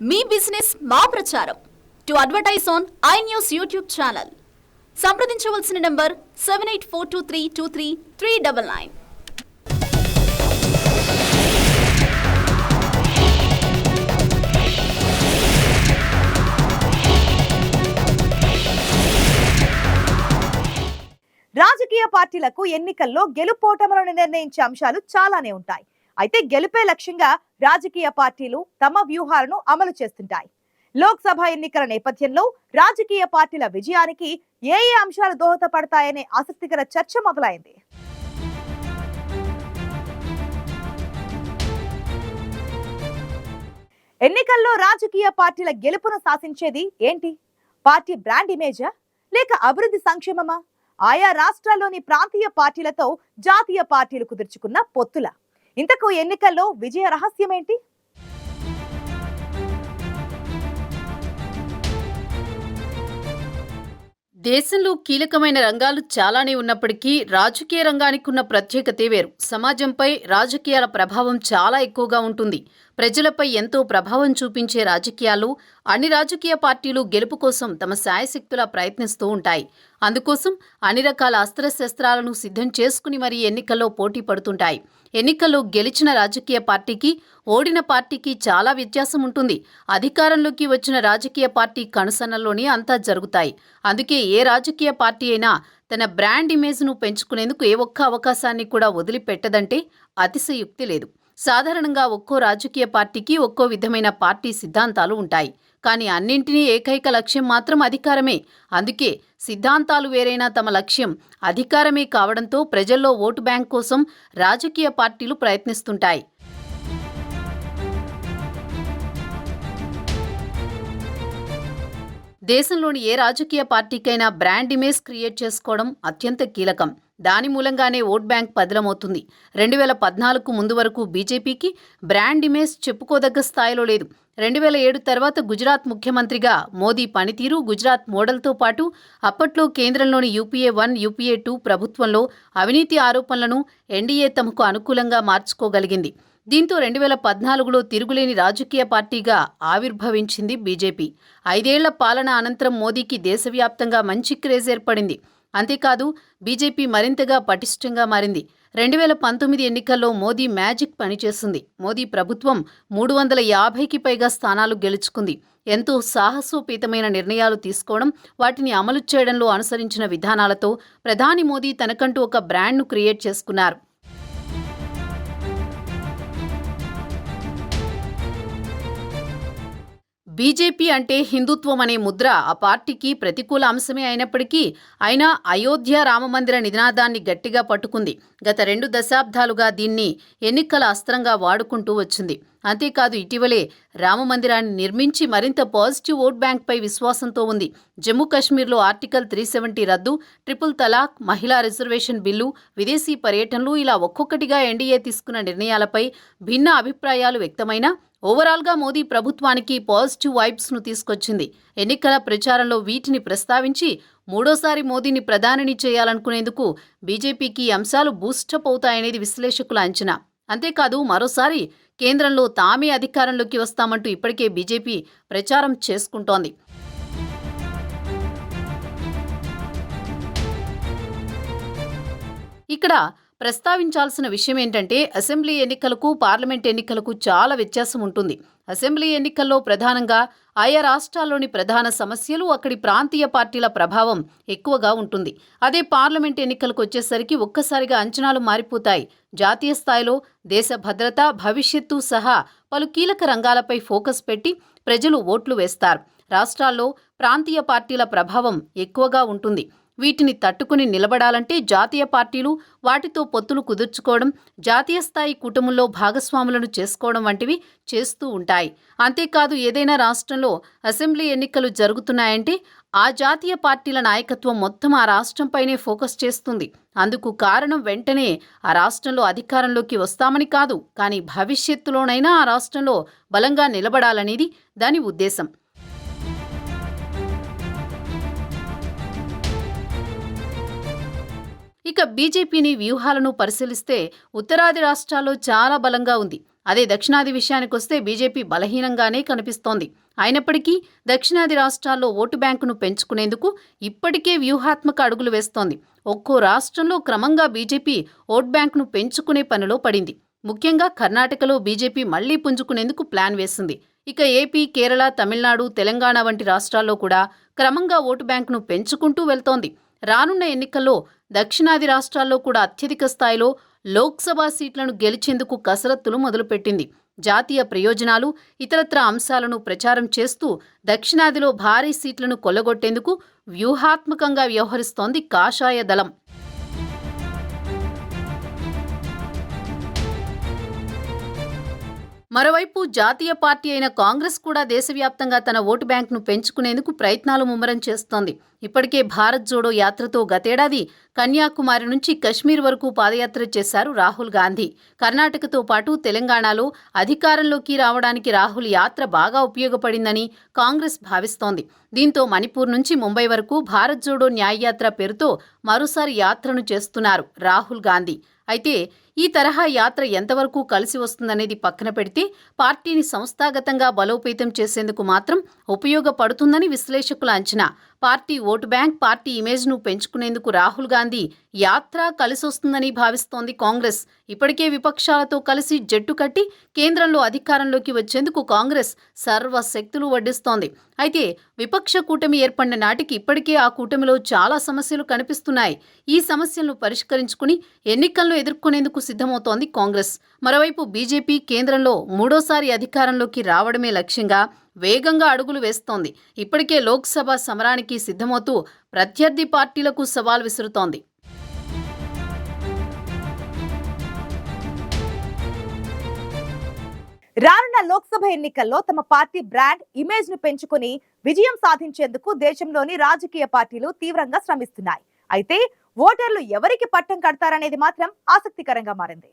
మీ business మా ప్రచారం. To advertise on I News YouTube channel. సంప్రదించవలసిన number seven eight four two three two three three double nine. రాజకీయ పార్టీలకు ఎన్నికల్లో గెలుపోటములను నిర్ణయించే అంశాలు చాలానే ఉంటాయి. అయితే గెలుపే లక్ష్యంగా రాజకీయ పార్టీలు తమ వ్యూహాలను అమలు చేస్తుంటాయి. లోక్సభ ఎన్నికల నేపథ్యంలో రాజకీయ పార్టీల విజయానికి ఏ ఏ అంశాలు దోహదపడతాయనే ఆసక్తికర చర్చ మొదలైంది. ఎన్నికల్లో రాజకీయ పార్టీల గెలుపును శాసించేది ఏంటి? పార్టీ బ్రాండ్ ఇమేజా? లేక అభివృద్ధి సంక్షేమమా? ఆయా రాష్ట్రాల్లోని ప్రాంతీయ పార్టీలతో జాతీయ పార్టీలు కుదుర్చుకున్న పొత్తుల? ఇంతకు ఎన్నికల్లో విజయ రహస్యం ఏంటి? దేశంలో కీలకమైన రంగాలు చాలానే ఉన్నప్పటికీ రాజకీయ రంగానికి ఉన్న ప్రత్యేకతే వేరు. సమాజంపై రాజకీయాల ప్రభావం చాలా ఎక్కువగా ఉంటుంది. ప్రజలపై ఎంతో ప్రభావం చూపించే రాజకీయాలు అన్ని రాజకీయ పార్టీలు గెలుపు కోసం తమ శాయశక్తులా ప్రయత్నిస్తూ ఉంటాయి. అందుకోసం అన్ని రకాల అస్త్రశస్త్రాలను సిద్ధం చేసుకుని మరీ ఎన్నికల్లో పోటీ పడుతుంటాయి. ఎన్నికల్లో గెలిచిన రాజకీయ పార్టీకి ఓడిన పార్టీకి చాలా వ్యత్యాసం ఉంటుంది. అధికారంలోకి వచ్చిన రాజకీయ పార్టీ కనుసన్నల్లోనే అంతా జరుగుతాయి. అందుకే ఏ రాజకీయ పార్టీ అయినా తన బ్రాండ్ ఇమేజ్ను పెంచుకునేందుకు ఏ ఒక్క అవకాశాన్ని కూడా వదిలిపెట్టదంటే అతిశయుక్తి లేదు. సాధారణంగా ఒక్కో రాజకీయ పార్టీకి ఒక్కో విధమైన పార్టీ సిద్ధాంతాలు ఉంటాయి. కానీ అన్నింటినీ ఏకైక లక్ష్యం మాత్రం అధికారమే. అందుకే సిద్ధాంతాలు వేరైనా తమ లక్ష్యం అధికారమే కావడంతో ప్రజల్లో ఓటు బ్యాంక్ కోసం రాజకీయ పార్టీలు ప్రయత్నిస్తుంటాయి. దేశంలోని ఏ రాజకీయ పార్టీకైనా బ్రాండ్ ఇమేజ్ క్రియేట్ చేసుకోవడం అత్యంత కీలకం. దాని మూలంగానే ఓట్ బ్యాంక్ పదిలమవుతుంది. రెండు వేల పద్నాలుగు ముందు వరకు బీజేపీకి బ్రాండ్ ఇమేజ్ చెప్పుకోదగ్గ స్థాయిలో లేదు. రెండు వేల ఏడు తర్వాత గుజరాత్ ముఖ్యమంత్రిగా మోదీ పనితీరు గుజరాత్ మోడల్తో పాటు అప్పట్లో కేంద్రంలోని యూపీఏ వన్ యూపీఏ టూ ప్రభుత్వంలో అవినీతి ఆరోపణలను ఎన్డీఏ తమకు అనుకూలంగా మార్చుకోగలిగింది. దీంతో రెండు వేల పద్నాలుగులో తిరుగులేని రాజకీయ పార్టీగా ఆవిర్భవించింది బీజేపీ. ఐదేళ్ళ పాలన అనంతరం మోదీకి దేశవ్యాప్తంగా మంచి క్రేజ్ ఏర్పడింది. అంతేకాదు బీజేపీ మరింతగా పటిష్టంగా మారింది. రెండు వేల పంతొమ్మిది ఎన్నికల్లో మోదీ మ్యాజిక్ పనిచేస్తుంది. మోదీ ప్రభుత్వం మూడు వందల యాభైకి పైగా స్థానాలు గెలుచుకుంది. ఎంతో సాహసోపేతమైన నిర్ణయాలు తీసుకోవడం వాటిని అమలు చేయడంలో అనుసరించిన విధానాలతో ప్రధాని మోదీ తనకంటూ ఒక బ్రాండ్ను క్రియేట్ చేసుకున్నారు. బీజేపీ అంటే హిందుత్వం అనే ముద్ర ఆ పార్టీకి ప్రతికూల అంశమే అయినప్పటికీ అయినా అయోధ్య రామమందిర నినాదాన్ని గట్టిగా పట్టుకుంది. గత రెండు దశాబ్దాలుగా దీన్ని ఎన్నికల అస్త్రంగా వాడుకుంటూ వచ్చింది. అంతేకాదు ఇటీవలే రామమందిరాన్ని నిర్మించి మరింత పాజిటివ్ ఓట్ బ్యాంక్పై విశ్వాసంతో ఉంది. జమ్మూ కాశ్మీర్లో ఆర్టికల్ త్రీ సెవెంటీ రద్దు ట్రిపుల్ తలాక్ మహిళా రిజర్వేషన్ బిల్లు విదేశీ పర్యటనలు ఇలా ఒక్కొక్కటిగా ఎన్డీఏ తీసుకున్న నిర్ణయాలపై భిన్న అభిప్రాయాలు వ్యక్తమైనా ఓవరాల్గా మోదీ ప్రభుత్వానికి పాజిటివ్ వైబ్స్ను తీసుకొచ్చింది. ఎన్నికల ప్రచారంలో వీటిని ప్రస్తావించి మూడోసారి మోదీని ప్రధానిని చేయాలనుకునేందుకు బీజేపీకి అంశాలు బూస్టప్ అవుతాయనేది విశ్లేషకుల అంచనా. అంతేకాదు మరోసారి కేంద్రంలో తామే అధికారంలోకి వస్తామంటూ ఇప్పటికే బీజేపీ ప్రచారం చేసుకుంటోంది. ఇక్కడ ప్రస్తావించాల్సిన విషయం ఏంటంటే అసెంబ్లీ ఎన్నికలకు పార్లమెంట్ ఎన్నికలకు చాలా వ్యత్యాసం ఉంటుంది. అసెంబ్లీ ఎన్నికల్లో ప్రధానంగా ఆయా రాష్ట్రాల్లోని ప్రధాన సమస్యలు అక్కడి ప్రాంతీయ పార్టీల ప్రభావం ఎక్కువగా ఉంటుంది. అదే పార్లమెంట్ ఎన్నికలకు వచ్చేసరికి ఒక్కసారిగా అంచనాలు మారిపోతాయి. జాతీయ స్థాయిలో దేశ భద్రత భవిష్యత్తు సహా పలు కీలక రంగాలపై ఫోకస్ పెట్టి ప్రజలు ఓట్లు వేస్తారు. రాష్ట్రాల్లో ప్రాంతీయ పార్టీల ప్రభావం ఎక్కువగా ఉంటుంది. వీటిని తట్టుకుని నిలబడాలంటే జాతీయ పార్టీలు వాటితో పొత్తులు కుదుర్చుకోవడం జాతీయ స్థాయి కూటముల్లో భాగస్వాములను చేసుకోవడం వంటివి చేస్తూ ఉంటాయి. అంతేకాదు ఏదైనా రాష్ట్రంలో అసెంబ్లీ ఎన్నికలు జరుగుతున్నాయంటే ఆ జాతీయ పార్టీల నాయకత్వం మొత్తం ఆ రాష్ట్రంపైనే ఫోకస్ చేస్తుంది. అందుకు కారణం వెంటనే ఆ రాష్ట్రంలో అధికారంలోకి వస్తామని కాదు కానీ భవిష్యత్తులోనైనా ఆ రాష్ట్రంలో బలంగా నిలబడాలనేది దాని ఉద్దేశం. ఇక బీజేపీని వ్యూహాలను పరిశీలిస్తే ఉత్తరాది రాష్ట్రాల్లో చాలా బలంగా ఉంది. అదే దక్షిణాది విషయానికొస్తే బీజేపీ బలహీనంగానే కనిపిస్తోంది. అయినప్పటికీ దక్షిణాది రాష్ట్రాల్లో ఓటు బ్యాంకును పెంచుకునేందుకు ఇప్పటికే వ్యూహాత్మక అడుగులు వేస్తోంది. ఒక్కో రాష్ట్రంలో క్రమంగా బీజేపీ ఓట్ బ్యాంకును పెంచుకునే పనిలో పడింది. ముఖ్యంగా కర్ణాటకలో బీజేపీ మళ్ళీ పుంజుకునేందుకు ప్లాన్ వేసింది. ఇక ఏపీ కేరళ తమిళనాడు తెలంగాణ వంటి రాష్ట్రాల్లో కూడా క్రమంగా ఓటు బ్యాంకును పెంచుకుంటూ వెళ్తోంది. రానున్న ఎన్నికల్లో దక్షిణాది రాష్ట్రాల్లో కూడా అత్యధిక స్థాయిలో లోక్సభ సీట్లను గెలిచేందుకు కసరత్తులు మొదలుపెట్టింది. జాతీయ ప్రయోజనాలు ఇతరత్ర అంశాలను ప్రచారం చేస్తూ దక్షిణాదిలో భారీ సీట్లను కొల్లగొట్టేందుకు వ్యూహాత్మకంగా వ్యవహరిస్తోంది కాషాయ దళం. మరోవైపు జాతీయ పార్టీ అయిన కాంగ్రెస్ కూడా దేశవ్యాప్తంగా తన ఓటు బ్యాంకును పెంచుకునేందుకు ప్రయత్నాలు ముమ్మరం చేస్తోంది. ఇప్పటికే భారత్ జోడో యాత్రతో గతేడాది కన్యాకుమారి నుంచి కశ్మీర్ వరకు పాదయాత్ర చేశారు రాహుల్ గాంధీ. కర్ణాటకతో పాటు తెలంగాణలో అధికారంలోకి రావడానికి రాహుల్ యాత్ర బాగా ఉపయోగపడిందని కాంగ్రెస్ భావిస్తోంది. దీంతో మణిపూర్ నుంచి ముంబై వరకు భారత్ జోడో న్యాయయాత్ర పేరుతో మరోసారి యాత్రను చేస్తున్నారు రాహుల్ గాంధీ. అయితే ఈ తరహా యాత్ర ఎంతవరకు కలిసి వస్తుందనేది పక్కన పెడితే పార్టీని సంస్థాగతంగా బలోపేతం చేసేందుకు మాత్రం ఉపయోగపడుతుందని విశ్లేషకుల అంచనా. పార్టీ ఓటు బ్యాంక్ పార్టీ ఇమేజ్ను పెంచుకునేందుకు రాహుల్ గాంధీ యాత్ర కలిసొస్తుందని భావిస్తోంది కాంగ్రెస్. ఇప్పటికే విపక్షాలతో కలిసి జట్టు కట్టి కేంద్రంలో అధికారంలోకి వచ్చేందుకు కాంగ్రెస్ సర్వశక్తులు వడ్డిస్తోంది. అయితే విపక్ష కూటమి ఏర్పడిన నాటికి ఇప్పటికే ఆ కూటమిలో చాలా సమస్యలు కనిపిస్తున్నాయి. ఈ సమస్యలను పరిష్కరించుకుని ఎన్నికలను ఎదుర్కొనేందుకు సిద్ధమవుతోంది కాంగ్రెస్. మరోవైపు బీజేపీ కేంద్రంలో మూడోసారి అధికారంలోకి రావడమే లక్ష్యంగా వేగంగా అడుగులు వేస్తోంది. ఇప్పటికే లోక్సభ సమరానికి సిద్ధమవుతూ ప్రత్యర్థి పార్టీలకు సవాల్ విసురుతోంది. రానున్న లోక్సభ ఎన్నికల్లో తమ పార్టీ బ్రాండ్ ఇమేజ్ను పెంచుకుని విజయం సాధించేందుకు దేశంలోని రాజకీయ పార్టీలు తీవ్రంగా శ్రమిస్తున్నాయి. అయితే ఓటర్లు ఎవరికి పట్టం కడతారనేది మాత్రం ఆసక్తికరంగా మారింది.